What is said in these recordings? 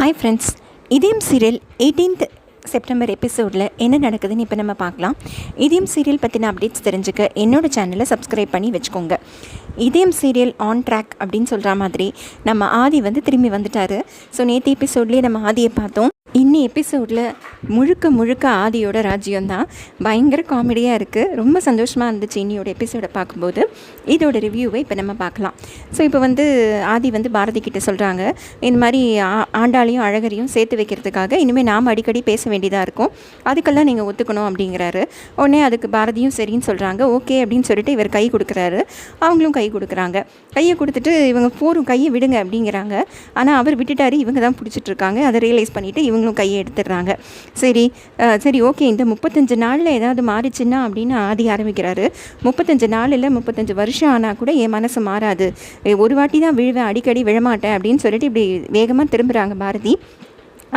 Hi friends Idhayam serial eighteenth September எபிசோடில் என்ன நடக்குதுன்னு இப்போ நம்ம பார்க்கலாம். இதயம் சீரியல் பற்றின அப்டேட்ஸ் தெரிஞ்சுக்க என்னோடய சேனலை சப்ஸ்கிரைப் பண்ணி வச்சுக்கோங்க. இதயம் சீரியல் ஆன் ட்ராக் அப்படின்னு சொல்கிற மாதிரி நம்ம ஆதி வந்து திரும்பி வந்துட்டார். ஸோ நேற்று எபிசோட்லேயே நம்ம ஆதியை பார்த்தோம். இன்னி எபிசோடில் முழுக்க முழுக்க ஆதியோட ராஜ்யம்தான். பயங்கர காமெடியாக இருக்குது ரொம்ப சந்தோஷமாக இருந்துச்சு இன்னியோட எபிசோடை பார்க்கும்போது. இதோட ரிவ்யூவை இப்போ நம்ம பார்க்கலாம். ஸோ இப்போ வந்து ஆதி வந்து பாரதி கிட்ட சொல்கிறாங்க இந்த மாதிரி ஆ- ஆண்டாளையும் அழகரையும் சேர்த்து வைக்கிறதுக்காக இனிமேல் நாம் அடிக்கடி பேச வேண்டியதாக இருக்கும். அதுக்கெல்லாம் நீங்கள் ஒத்துக்கணும் அப்படிங்கிறாரு. உடனே அதுக்கு பாரதியும் சரின்னு சொல்கிறாங்க ஓகே அப்படின்னு சொல்லிட்டு இவர் கை கொடுக்குறாரு. அவங்களும் கை கொடுக்குறாங்க. கையை கொடுத்துட்டு இவங்க போரும் கையை விடுங்க அப்படிங்கிறாங்க. ஆனால் அவர் விட்டுட்டாரு. இவங்க தான் பிடிச்சிட்டு இருக்காங்க. அதை ரியலைஸ் பண்ணிவிட்டு அவங்களும் கையை எடுத்துடுறாங்க சரி சரி ஓகே இந்த முப்பத்தஞ்சு நாளில் ஏதாவது மாறிச்சுன்னா அப்படின்னு ஆதி ஆரம்பிக்கிறாரு முப்பத்தஞ்சு நாள் இல்லை முப்பத்தஞ்சு வருஷம் ஆனால் கூட என் மனசு மாறாது. ஒரு வாட்டி தான் விழுவேன் அடிக்கடி விழமாட்டேன் அப்படின்னு சொல்லிட்டு இப்படி வேகமாக திரும்புகிறாங்க பாரதி.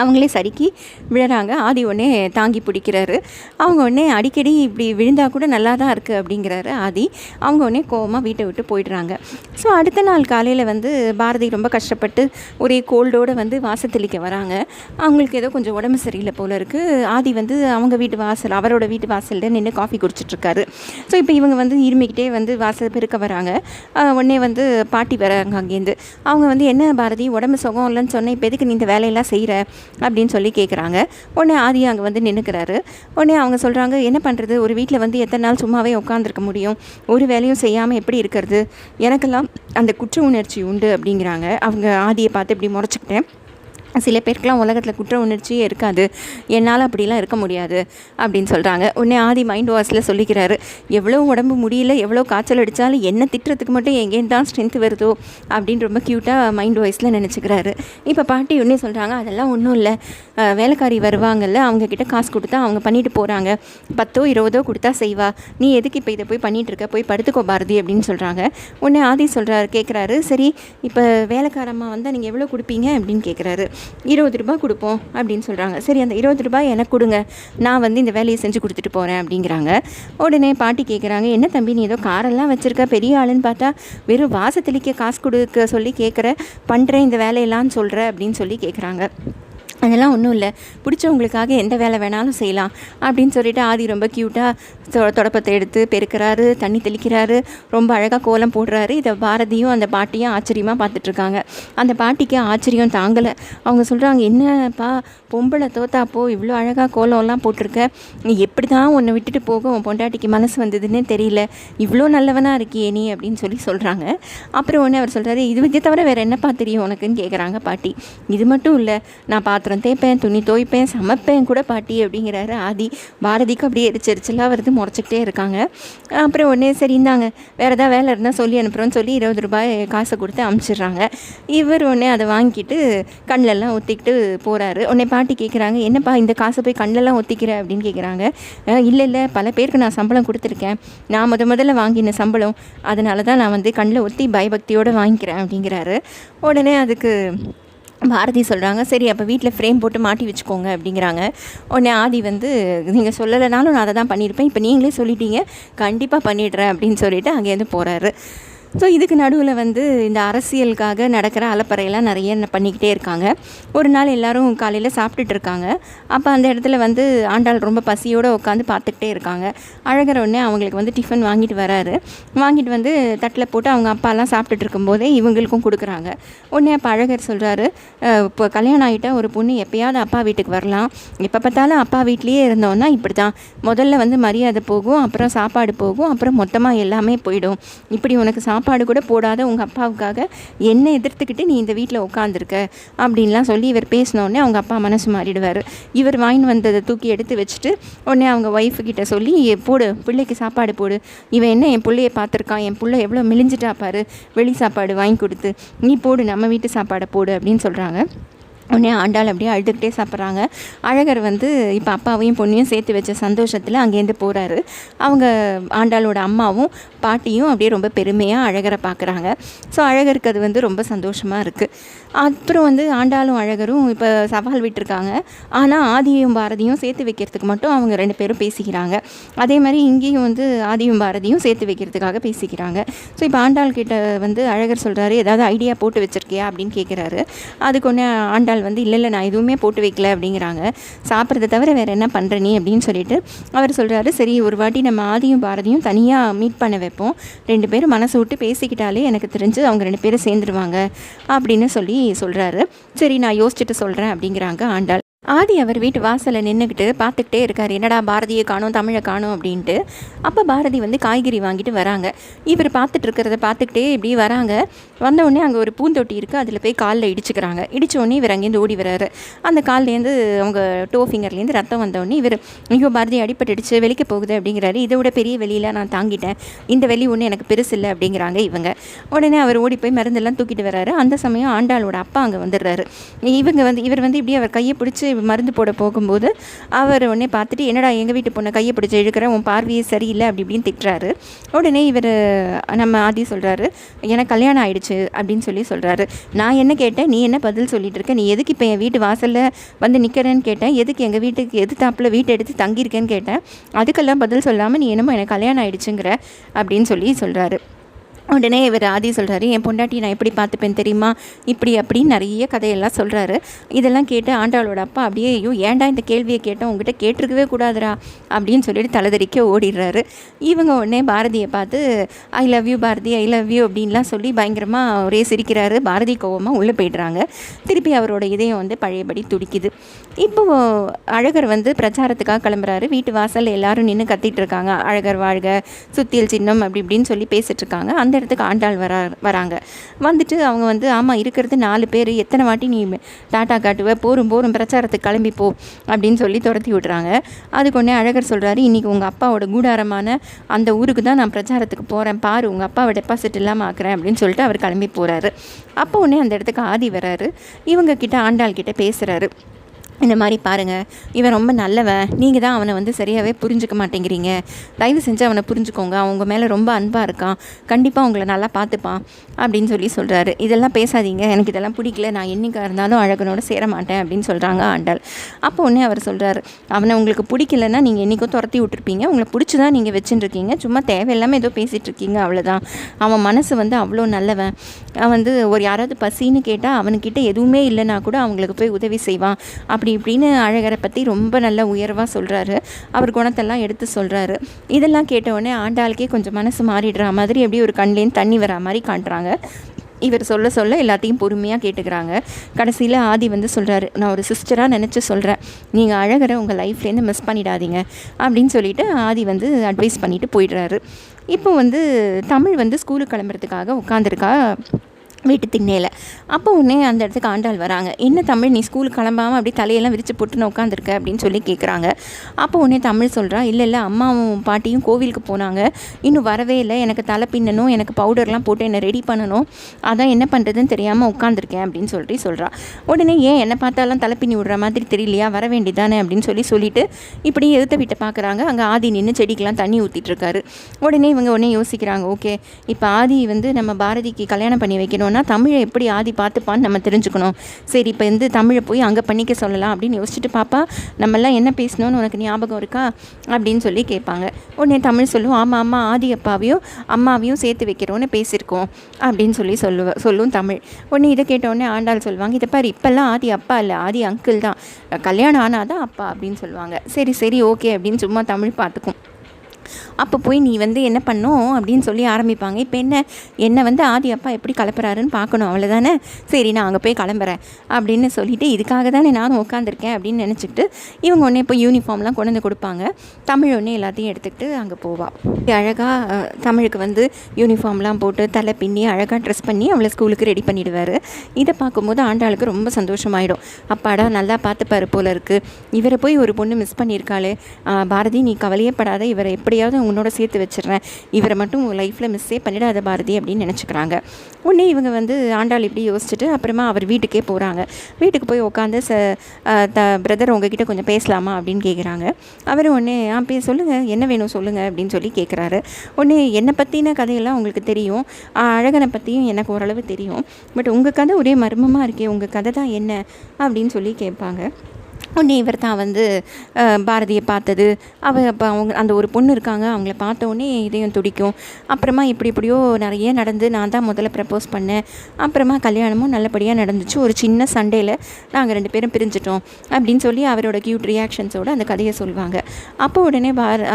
அவங்களே சறுக்கி விழுறாங்க. ஆதி உடனே தாங்கி பிடிக்கிறாரு. அவங்க உடனே அடிக்கடி இப்படி விழுந்தால் கூட நல்லா தான் இருக்குது அப்படிங்கிறாரு ஆதி. அவங்க உடனே கோவமாக வீட்டை விட்டு போயிடுறாங்க. ஸோ அடுத்த நாள் காலையில் வந்து பாரதி ரொம்ப கஷ்டப்பட்டு ஒரே கோல்டோடு வந்து வாசத்தளிக்க வராங்க. அவங்களுக்கு ஏதோ கொஞ்சம் உடம்பு சரியில்லை போல் இருக்குது ஆதி வந்து அவங்க வீட்டு வாசல் அவரோட வீட்டு வாசலில் நின்று காஃபி குடிச்சிட்ருக்காரு. ஸோ இப்போ இவங்க வந்து இருமிக்கிட்டே வந்து வாசல் பெருக்க வராங்க. உடனே வந்து பாட்டி வராங்க அங்கேருந்து அவங்க வந்து என்ன பாரதி உடம்பு சுகம் இல்லைன்னு சொன்னேன் இப்போ எதுக்கு நீ இந்த வேலையெல்லாம் செய்கிற அப்படின்னு சொல்லி கேட்குறாங்க உடனே ஆதி அங்கே வந்து நின்றுக்கிறாரு உடனே அவங்க சொல்கிறாங்க என்ன பண்ணுறது ஒரு வீட்டில் வந்து எத்தனை நாள் சும்மாவே உட்காந்துருக்க முடியும்? ஒரு வேலையும் செய்யாமல் எப்படி இருக்கிறது? எனக்கெல்லாம் அந்த குற்ற உணர்ச்சி உண்டு அப்படிங்கிறாங்க. அவங்க ஆதியை பார்த்து இப்படி முறைச்சிக்கிட்டேன் சில பேருக்குலாம் உலகத்தில் குற்ற உணர்ச்சியே இருக்காது. என்னால் அப்படிலாம் இருக்க முடியாது அப்படின்னு சொல்கிறாங்க உடனே ஆதி மைண்ட் வாஷில் சொல்லிக்கிறாரு. எவ்வளோ உடம்பு முடியல எவ்வளோ காய்ச்சல் அடித்தாலும் என்ன திட்டுறதுக்கு மட்டும் எங்கேருந்து தான் ஸ்ட்ரென்த் வருதோ அப்படின்னு ரொம்ப க்யூட்டாக மைண்ட் வாய்ஸில் நினச்சிக்கிறாரு. இப்போ பாட்டி உடனே சொல்கிறாங்க அதெல்லாம் ஒன்றும் இல்லை. வேலைக்காரி வருவாங்கல்ல அவங்கக்கிட்ட காசு கொடுத்தா அவங்க பண்ணிட்டு போகிறாங்க பத்தோ இருபதோ கொடுத்தா செய்வா. நீ எதுக்கு இப்போ இதை போய் பண்ணிகிட்ருக்க இருக்க? போய் படுத்துக்கோ பாரதி அப்படின்னு சொல்கிறாங்க உடனே ஆதி சொல்கிறாரு கேட்குறாரு சரி இப்போ வேலைக்காரம்மா வந்தால் நீங்கள் எவ்வளோ கொடுப்பீங்க? அப்படின்னு கேட்குறாரு இருபது ரூபாய் கொடுப்போம் அப்படின்னு சொல்கிறாங்க சரி அந்த இருபது ரூபாய் எனக்கு கொடுங்க. நான் வந்து இந்த வேலையை செஞ்சு கொடுத்துட்டு போகிறேன் அப்படிங்கிறாங்க. உடனே பாட்டி கேட்குறாங்க என்ன தம்பி நீ ஏதோ காரெல்லாம் வச்சுருக்க? பெரிய ஆளுன்னு பார்த்தா வெறும் வாசத்தளிக்க காசு கொடுக்க சொல்லி கேட்குற பண்ணுறேன் இந்த வேலையெல்லாம் சொல்கிற அப்படின்னு சொல்லி கேட்குறாங்க அதெல்லாம் ஒன்றும் இல்லை. பிடிச்சவங்களுக்காக எந்த வேலை வேணாலும் செய்யலாம் அப்படின்னு சொல்லிட்டு ஆதி ரொம்ப க்யூட்டாக தொடப்பத்தை எடுத்து பெருக்கிறாரு தண்ணி தெளிக்கிறாரு ரொம்ப அழகாக கோலம் போடுறாரு. இதை பாரதியும் அந்த பாட்டியும் ஆச்சரியமாக பார்த்துட்ருக்காங்க அந்த பாட்டிக்கு ஆச்சரியம் தாங்கலை. அவங்க சொல்கிறாங்க என்னப்பா பொம்பளை தோத்தாப்போ இவ்வளோ அழகாக கோலம்லாம் போட்டிருக்க. நீ எப்படி தான் உன்னை விட்டுட்டு போக உன் பொண்டாட்டிக்கு மனசு வந்ததுன்னே தெரியல. இவ்வளோ நல்லவனாக இருக்கியே நீ? அப்படின்னு சொல்லி சொல்கிறாங்க அப்புறம் உடனே அவர் சொல்கிறாரு இது இதை தவிர வேறு என்னப்பா தெரியும் உனக்குன்னு கேட்குறாங்க பாட்டி. இது மட்டும் இல்லை நான் பாத்திரம் தேய்ப்பேன் துணி துவைப்பேன் சமைப்பேன் கூட பாட்டி அப்படிங்கிறாரு ஆதி பாரதிக்கு அப்படியே எரிச்செரிச்சலாக வருது முறைச்சிக்கிட்டே இருக்காங்க அப்புறம் உடனே சரி இந்தாங்க வேறு ஏதாவது வேலை இருந்தால் சொல்லி அனுப்புகிறோன்னு சொல்லி இருபது ரூபாய் காசை கொடுத்து அமுச்சிடுறாங்க இவர் உடனே அதை வாங்கிட்டு கண்ணிலெல்லாம் ஒத்திக்கிட்டு போகிறாரு உடனே பாட்டி கேட்குறாங்க என்னப்பா இந்த காசை போய் கண்ணெல்லாம் ஒத்திக்கிற அப்படின்னு கேட்குறாங்க இல்லை இல்லை பல பேருக்கு நான் சம்பளம் கொடுத்துருக்கேன் நான் முத முதல்ல வாங்கின சம்பளம் அதனால தான் நான் வந்து கண்ணில் ஒத்தி பயபக்தியோடு வாங்கிக்கிறேன் அப்படிங்கிறாரு உடனே அதுக்கு பாரதி சொல்கிறாங்க சரி அப்போ வீட்டில் ஃப்ரேம் போட்டு மாட்டி வச்சுக்கோங்க அப்படிங்கிறாங்க. உடனே ஆதி வந்து நீங்கள் சொல்லலைனாலும் நான் அதை தான் பண்ணியிருப்பேன். இப்போ நீங்களே சொல்லிட்டீங்க. கண்டிப்பாக பண்ணிடுறேன் அப்படின்னு சொல்லிட்டு அங்கேருந்து போகிறாரு ஸோ இதுக்கு நடுவில் வந்து இந்த அரசியலுக்காக நடக்கிற அலப்பறையெல்லாம் நிறைய பண்ணிக்கிட்டே இருக்காங்க. ஒரு நாள் எல்லாரும் காலையில் சாப்பிட்டுட்டு இருக்காங்க. அப்போ அந்த இடத்துல வந்து ஆண்டாள் ரொம்ப பசியோடு உட்காந்து பார்த்துக்கிட்டே இருக்காங்க. அழகிற உடனே அவங்களுக்கு வந்து டிஃபன் வாங்கிட்டு வராரு. வாங்கிட்டு வந்து தட்டில் போட்டு அவங்க அப்பாலாம் சாப்பிட்டுட்டு இருக்கும்போதே இவங்களுக்கும் கொடுக்குறாங்க. உடனே அப்போ அழகர் சொல்கிறாரு இப்போ கல்யாணம் ஆகிட்டா ஒரு பொண்ணு எப்போயாவது அப்பா வீட்டுக்கு வரலாம். எப்போ பார்த்தாலும் அப்பா வீட்லேயே இருந்தோன்னா இப்படி தான் முதல்ல வந்து மரியாதை போகும் அப்புறம் சாப்பாடு போகும் அப்புறம் மொத்தமாக எல்லாமே போயிடும். இப்படி உனக்கு சாப்பாடு சாப்பாடு கூட போடாத உங்கள் அப்பாவுக்காக என்னை எதிர்த்துக்கிட்டு நீ இந்த வீட்டில் உட்காந்துருக்க அப்படின்லாம் சொல்லி இவர் பேசினோடனே அவங்க அப்பா மனசு மாறிடுவார். இவர் வாங்கி வந்ததை தூக்கி எடுத்து வச்சுட்டு உடனே அவங்க ஒய்ஃப்கிட்ட சொல்லி போடு பிள்ளைக்கு சாப்பாடு போடு. இவன் என்ன என் பிள்ளைய பார்த்துருக்கான் என் பிள்ளை எவ்வளோ மெலிஞ்சிட்டா பாரு. வெளி சாப்பாடு வாங்கி கொடுத்து. நீ போடு நம்ம வீட்டு சாப்பாடை போடு அப்படின்னு சொல்கிறாங்க உடனே ஆண்டாள் அப்படியே அழுதுகிட்டே சாப்பிட்றாங்க. அழகர் வந்து இப்போ அப்பாவையும் பொண்ணையும் சேர்த்து வச்ச சந்தோஷத்தில் அங்கேருந்து போகிறாரு அவங்க ஆண்டாளோட அம்மாவும் பாட்டியும் அப்படியே ரொம்ப பெருமையாக அழகரை பார்க்குறாங்க ஸோ அழகருக்கு அது வந்து ரொம்ப சந்தோஷமாக இருக்குது அப்புறம் வந்து ஆண்டாளும் அழகரும் இப்போ சவால் விட்டுருக்காங்க. ஆனால் ஆதியும் பாரதியும் சேர்த்து வைக்கிறதுக்கு மட்டும் அவங்க ரெண்டு பேரும் பேசிக்கிறாங்க. அதே மாதிரி இங்கேயும் வந்து ஆதியும் பாரதியும் சேர்த்து வைக்கிறதுக்காக பேசிக்கிறாங்க. ஸோ இப்போ ஆண்டாள் கிட்ட வந்து அழகர் சொல்கிறாரு ஏதாவது ஐடியா போட்டு வச்சிருக்கியா? அப்படின்னு கேட்குறாரு அதுக்கு ஒன்று ஆண்டாள் ஆண்டாள் வந்து இல்லை இல்லை நான் எதுவுமே போட்டு வைக்கல அப்படிங்கிறாங்க. சாப்பிட்றத தவிர வேறு என்ன பண்ணுற நீ? அப்படின்னு சொல்லிட்டு அவர் சொல்கிறாரு சரி ஒரு வாட்டி நம்ம ஆதியும் பாரதியும் தனியாக மீட் பண்ண வைப்போம். ரெண்டு பேரும் மனசு விட்டு பேசிக்கிட்டாலே எனக்கு தெரிஞ்சு அவங்க ரெண்டு பேரும் சேர்ந்துருவாங்க அப்படின்னு சொல்லி சொல்கிறாரு சரி நான் யோசிச்சுட்டு சொல்கிறேன் அப்படிங்கிறாங்க ஆண்டாள். ஆதி அவர் வீட்டு வாசலில் நின்றுக்கிட்டு பார்த்துக்கிட்டே இருக்கார். என்னடா பாரதியை காணும் தமிழை காணும் அப்படின்ட்டு. அப்போ பாரதி வந்து காய்கறி வாங்கிட்டு வராங்க. இவர் பார்த்துட்டு இருக்கிறத பார்த்துக்கிட்டே இப்படி வராங்க. வந்தவுடனே அங்கே ஒரு பூந்தொட்டி இருக்குது அதில் போய் காலில் இடிச்சுக்கிறாங்க. இடிச்ச உடனே இவர் அங்கேருந்து ஓடி வராரு. அந்த கால்லேருந்து அவங்க டோ ஃபிங்கர்லேருந்து ரத்தம் வந்த இவர் ஐயோ பாரதி அடிபட்டுடுச்சு. வெளிக்க போகுது அப்படிங்கிறாரு. இதை விட பெரிய வெளியில் நான் தாங்கிட்டேன். இந்த வெளி ஒன்று எனக்கு பெருசு இல்லை அப்படிங்கிறாங்க இவங்க. உடனே அவர் ஓடி போய் மருந்தெல்லாம் தூக்கிட்டு வராரு. அந்த சமயம் ஆண்டாளோட அப்பா அங்கே வந்துடுறாரு. இவங்க வந்து இவர் வந்து இப்படி அவர் கையை பிடிச்சி மருந்து போட போகும்போது அவர் உடனே பார்த்துட்டு என்னடா எங்கள் வீட்டு பொண்ணை கையை பிடிச்சி இழுக்கிற? உன் பார்வையே சரியில்லை அப்படி இப்படின்னு திட்டுறாரு. உடனே இவர் நம்ம ஆதி சொல்கிறாரு எனக்கு கல்யாணம் ஆயிடுச்சு அப்படின்னு சொல்லி சொல்கிறாரு நான் என்ன கேட்டேன் நீ என்ன பதில் சொல்லிட்டு இருக்க? நீ எதுக்கு இப்போ என் வீட்டு வாசலில் வந்து நிற்கிறேன்னு கேட்டேன்? எதுக்கு எங்கள் வீட்டுக்கு எது தாப்பில் வீட்டை எடுத்து தங்கியிருக்கேன்னு கேட்டேன்? அதுக்கெல்லாம் பதில் சொல்லாமல் நீ என்னமோ எனக்கு கல்யாணம் ஆயிடுச்சுங்கிற அப்படின்னு சொல்லி சொல்கிறாரு உடனே இவர் ஆதி சொல்கிறாரு என் பொண்டாட்டி நான் எப்படி பார்த்துப்பேன் தெரியுமா? இப்படி அப்படின்னு நிறைய கதையெல்லாம் சொல்கிறாரு இதெல்லாம் கேட்டு ஆண்டாளோட அப்பா அப்படியே ஐயோ ஏன்டா இந்த கேள்வியை கேட்டோம் உங்ககிட்ட கேட்டிருக்கவே கூடாதுரா அப்படின்னு சொல்லிட்டு தலைதறிக்க ஓடிடுறாரு. இவங்க உடனே பாரதியை பார்த்து I love you Bharathi I love you அப்படின்லாம் சொல்லி பயங்கரமாக ஒரே சிரிக்கிறாரு. பாரதி கோவமாக உள்ளே போய்ட்றாங்க. திருப்பி அவரோட இதயம் வந்து பழையபடி துடிக்குது. இப்போ அழகர் வந்து பிரச்சாரத்துக்காக கிளம்புறாரு. வீட்டு வாசலில் எல்லாரும் நின்று கத்திட்டு இருக்காங்க. அழகர் வாழ்க சுத்தியல் சின்னம் அப்படி இப்படின்னு சொல்லி பேசிட்டு இருக்காங்க. அந்த அந்த இடத்துக்கு ஆண்டாள் வரா வராங்க. வந்துட்டு அவங்க வந்து ஆமாம் இருக்கிறது நாலு பேர். எத்தனை வாட்டி நீ டாட்டா காட்டுவ? போரும் போரும். பிரச்சாரத்துக்கு கிளம்பி போ. அப்படின்னு சொல்லி துரத்தி விட்றாங்க அதுக்கு ஒன்றே அழகர் சொல்கிறாரு இன்றைக்கி உங்கள் அப்பாவோட கூடாரமான அந்த ஊருக்கு தான் நான் பிரச்சாரத்துக்கு போகிறேன் பாரு உங்கள் அப்பாவை டெபாசிட் இல்லாமல் ஆக்குறேன். அப்படின்னு சொல்லிட்டு அவர் கிளம்பி போகிறாரு அப்போ உடனே அந்த இடத்துக்கு ஆதி வராரு. இவங்க கிட்ட ஆண்டாள் கிட்ட பேசுகிறாரு இந்த மாதிரி பாருங்கள் இவன் ரொம்ப நல்லவன். நீங்கள் தான் அவனை வந்து சரியாகவே புரிஞ்சுக்க மாட்டேங்கிறீங்க. தயவு செஞ்சு அவனை புரிஞ்சுக்கோங்க. அவங்க மேலே ரொம்ப அன்பாக இருக்கான். கண்டிப்பாக உங்களை நல்லா பார்த்துப்பான் அப்படின்னு சொல்லி சொல்கிறாரு இதெல்லாம் பேசாதீங்க. எனக்கு இதெல்லாம் பிடிக்கல. நான் என்றைக்காக இருந்தாலும் அழகனோட சேர மாட்டேன் அப்படின்னு சொல்கிறாங்க ஆண்டாள் அப்போ உடனே அவர் சொல்கிறாரு அவனை உங்களுக்கு பிடிக்கலன்னா நீங்கள் என்றைக்கும் துரத்தி விட்டுருப்பீங்க. உங்களை பிடிச்சி தான் நீங்கள் வச்சுட்டுருக்கீங்க சும்மா தேவையில்லாமல் ஏதோ பேசிகிட்டு இருக்கீங்க அவ்வளோதான் அவன் மனசு வந்து அவ்வளோ நல்லவன். அவன் வந்து ஒரு யாராவது பசின்னு கேட்டால் அவனுக்கிட்ட எதுவுமே இல்லைன்னா கூட அவங்களுக்கு போய் உதவி செய்வான். அப்படி இப்படின்னு அழகரை பற்றி ரொம்ப நல்ல உயர்வாக சொல்கிறாரு அவர் குணத்தெல்லாம் எடுத்து சொல்கிறாரு இதெல்லாம் கேட்டவுடனே ஆண்டாளுக்கே கொஞ்சம் மனசு மாறிடுற மாதிரி எப்படி ஒரு கண்லேருந்து தண்ணி வரா மாதிரி காட்டுறாங்க. இவர் சொல்ல சொல்ல எல்லாத்தையும் பொறுமையாக கேட்டுக்கிறாங்க. கடைசியில் ஆதி வந்து சொல்கிறாரு நான் ஒரு சிஸ்டராக நினச்சி சொல்கிறேன் நீங்கள் அழகரை உங்கள் லைஃப்லேருந்து மிஸ் பண்ணிடாதீங்க. அப்படின்னு சொல்லிட்டு ஆதி வந்து அட்வைஸ் பண்ணிவிட்டு போயிடுறாரு. இப்போ வந்து தமிழ் வந்து ஸ்கூலுக்கு கிளம்புறதுக்காக உட்காந்துருக்கா வீட்டு திண்ணையில். அப்போ உடனே அந்த இடத்துக்கு ஆண்டாள் வராங்க. என்ன தமிழ் நீ ஸ்கூலுக்கு கிளம்பாமல் அப்படி தலையெல்லாம் விரித்து போட்டுன்னு உட்காந்துருக்க அப்படின்னு சொல்லி கேட்குறாங்க அப்போ உடனே தமிழ் சொல்கிறா இல்லை இல்லை அம்மாவும் பாட்டியும் கோவிலுக்கு போனாங்க. இன்னும் வரவே இல்லை. எனக்கு தலை பின்னணும் எனக்கு பவுடர்லாம் போட்டு என்னை ரெடி பண்ணணும். அதான் என்ன பண்ணுறதுன்னு தெரியாமல் உட்காந்துருக்கேன் அப்படின்னு சொல்லிட்டு சொல்கிறா உடனே ஏன் என்னை பார்த்தாலும் தலை பின்னி விடுற மாதிரி தெரியலையா? வர வேண்டியதானே? அப்படின்னு சொல்லி சொல்லிட்டு இப்படி எழுத்த வீட்டை பார்க்குறாங்க அங்கே ஆதி நின்று செடிக்கெலாம் தண்ணி ஊற்றிட்டுருக்காரு உடனே இவங்க உடனே யோசிக்கிறாங்க ஓகே இப்போ ஆதி வந்து நம்ம பாரதிக்கு கல்யாணம் பண்ணி வைக்கணும் பண்ணோன்னா தமிழை எப்படி ஆதி பார்த்துப்பான்னு நம்ம தெரிஞ்சுக்கணும். சரி இப்போ வந்து தமிழை போய் அங்கே பண்ணிக்க சொல்லலாம் அப்படின்னு யோசிச்சுட்டு பாப்பா நம்மெல்லாம் என்ன பேசணும்னு உனக்கு ஞாபகம் இருக்கா? அப்படின்னு சொல்லி கேட்பாங்க. உடனே தமிழ் சொல்லுவோம் ஆமாம் அம்மா ஆதி அப்பாவையும் அம்மாவையும் சேர்த்து வைக்கிறோன்னு பேசியிருக்கோம் அப்படின்னு சொல்லி சொல்லுவ சொல்லும் தமிழ். உடனே இதை கேட்டவுடனே ஆண்டாள் சொல்லுவாங்க இதை பாரு இப்போல்லாம் ஆதி அப்பா இல்லை ஆதி அங்கிள் தான் கல்யாணம் ஆனால் தான் அப்பா அப்படின்னு சொல்லுவாங்க. சரி சரி ஓகே அப்படின்னு சும்மா தமிழ் பார்த்துக்கும் அப்போ போய் நீ வந்து என்ன பண்ணும் அப்படின்னு சொல்லி ஆரம்பிப்பாங்க. இப்போ என்ன என்னை வந்து ஆதி அப்பா எப்படி கிளப்புறாருன்னு பார்க்கணும் அவ்வளோதானே சரி நான் அங்கே போய் கிளம்புறேன் அப்படின்னு சொல்லிட்டு இதுக்காக தானே நானும் உட்காந்துருக்கேன் அப்படின்னு நினச்சிட்டு இவங்க உடனே போய் யூனிஃபார்ம்லாம் கொண்டு வந்து கொடுப்பாங்க. தமிழ் ஒன்று எல்லாத்தையும் எடுத்துக்கிட்டு அங்கே போவாள் அழகாக தமிழுக்கு வந்து யூனிஃபார்ம்லாம் போட்டு தலை பின்னி அழகாக ட்ரெஸ் பண்ணி அவளை ஸ்கூலுக்கு ரெடி பண்ணிவிடுவார் இதை பார்க்கும்போது ஆண்டாளுக்கு ரொம்ப சந்தோஷமாயிடும். அப்பாடா நல்லா பார்த்துப்பாரு போல இருக்குது இவரை போய் ஒரு பொண்ணு மிஸ் பண்ணியிருக்காளே. பாரதி நீ கவலையப்படாத. இவரை எப்படியாவது உன்னோட சேர்த்து வச்சிடுறேன். இவரை மட்டும் உங்கள் லைஃப்பில் மிஸ்ஸே பண்ணிடாத பாரதி அப்படின்னு நினச்சிக்கிறாங்க. உடனே இவங்க வந்து ஆண்டாள் இப்படி யோசிச்சுட்டு அப்புறமா அவர் வீட்டுக்கே போகிறாங்க வீட்டுக்கு போய் உட்காந்து ச த பிரதர் உங்ககிட்ட கொஞ்சம் பேசலாமா அப்படின்னு கேட்குறாங்க அவர் உடனே ஆ பே சொல்லுங்கள் என்ன வேணும் சொல்லுங்கள் அப்படின்னு சொல்லி கேட்குறாரு உடனே என்னை பற்றின கதையெல்லாம் உங்களுக்கு தெரியும்? அழகனை பற்றியும் எனக்கு ஓரளவு தெரியும். பட் உங்கள் கதை ஒரே மர்மமாக இருக்கே. உங்கள் கதை தான் என்ன? அப்படின்னு சொல்லி கேட்பாங்க. உடனே இவர் தான் வந்து பாரதியை பார்த்தது. அவ அப்போ அவங்க அந்த ஒரு பொண்ணு இருக்காங்க அவங்கள பார்த்த உடனே துடிக்கும். அப்புறமா இப்படி இப்படியோ நிறைய நடந்து நான் தான் முதல்ல ப்ரப்போஸ் பண்ணேன். அப்புறமா கல்யாணமும் நல்லபடியாக நடந்துச்சு. ஒரு சின்ன சண்டேயில் நாங்கள் ரெண்டு பேரும் பிரிஞ்சிட்டோம் அப்படின்னு சொல்லி அவரோட க்யூட் ரியாக்ஷன்ஸோடு அந்த கதையை சொல்லுவாங்க. அப்போ உடனே பார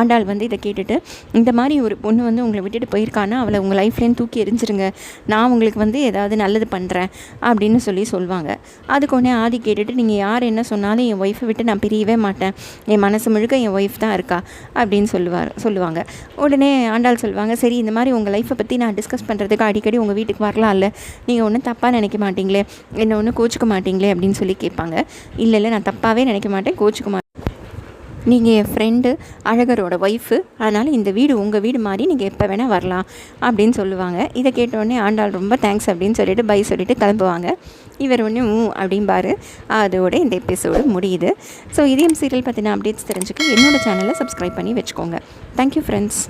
ஆண்டாள் வந்து இதை கேட்டுட்டு இந்த மாதிரி ஒரு பொண்ணு வந்து உங்களை விட்டுட்டு போயிருக்கானா அவளை உங்கள் லைஃப்லேருந்து தூக்கி எரிஞ்சிருங்க. நான் உங்களுக்கு வந்து ஏதாவது நல்லது பண்ணுறேன் அப்படின்னு சொல்லி சொல்லுவாங்க அதுக்கு உடனே ஆதி கேட்டுட்டு நீங்கள் யார் என்ன சொன்ன சொன்னாலும் என் ஒய்ஃபை விட்டு நான் பிரியவே மாட்டேன். என் மனசு முழுக்க என் ஒய்ஃப் தான் இருக்கா அப்படின்னு சொல்லுவார் சொல்லுவாங்க. உடனே ஆண்டாள் சொல்லுவாங்க சரி இந்த மாதிரி உங்கள் லைஃப்பை பற்றி நான் டிஸ்கஸ் பண்ணுறதுக்கு அடிக்கடி உங்கள் வீட்டுக்கு வரலாம்ல. நீங்கள் ஒன்றும் தப்பாக நினைக்க மாட்டீங்களே என்ன ஒன்றும் கோச்சிக்க மாட்டீங்களே அப்படின்னு சொல்லி கேட்பாங்க. இல்லை இல்லை நான் தப்பாகவே நினைக்க மாட்டேன் கோச்சிக்க மாட்டேன். நீங்கள் என் ஃப்ரெண்டு அழகரோட ஒய்ஃபு அதனால் இந்த வீடு உங்கள் வீடு மாதிரி நீங்கள் எப்போ வேணால் வரலாம் அப்படின்னு சொல்லுவாங்க. இதை கேட்டோடனே ஆண்டாள் ரொம்ப தேங்க்ஸ் அப்படின்னு சொல்லிட்டு பை சொல்லிட்டு கிளம்புவாங்க. இவர் ஒன்று ஊ அப்படிம்பாரு. அதோட இந்த எபிசோடு முடியுது. ஸோ இதையும் சீரியல் பற்றின அப்டேட்ஸ் தெரிஞ்சுக்க என்னோடய சேனலை சப்ஸ்கிரைப் பண்ணி வச்சுக்கோங்க. Thank you friends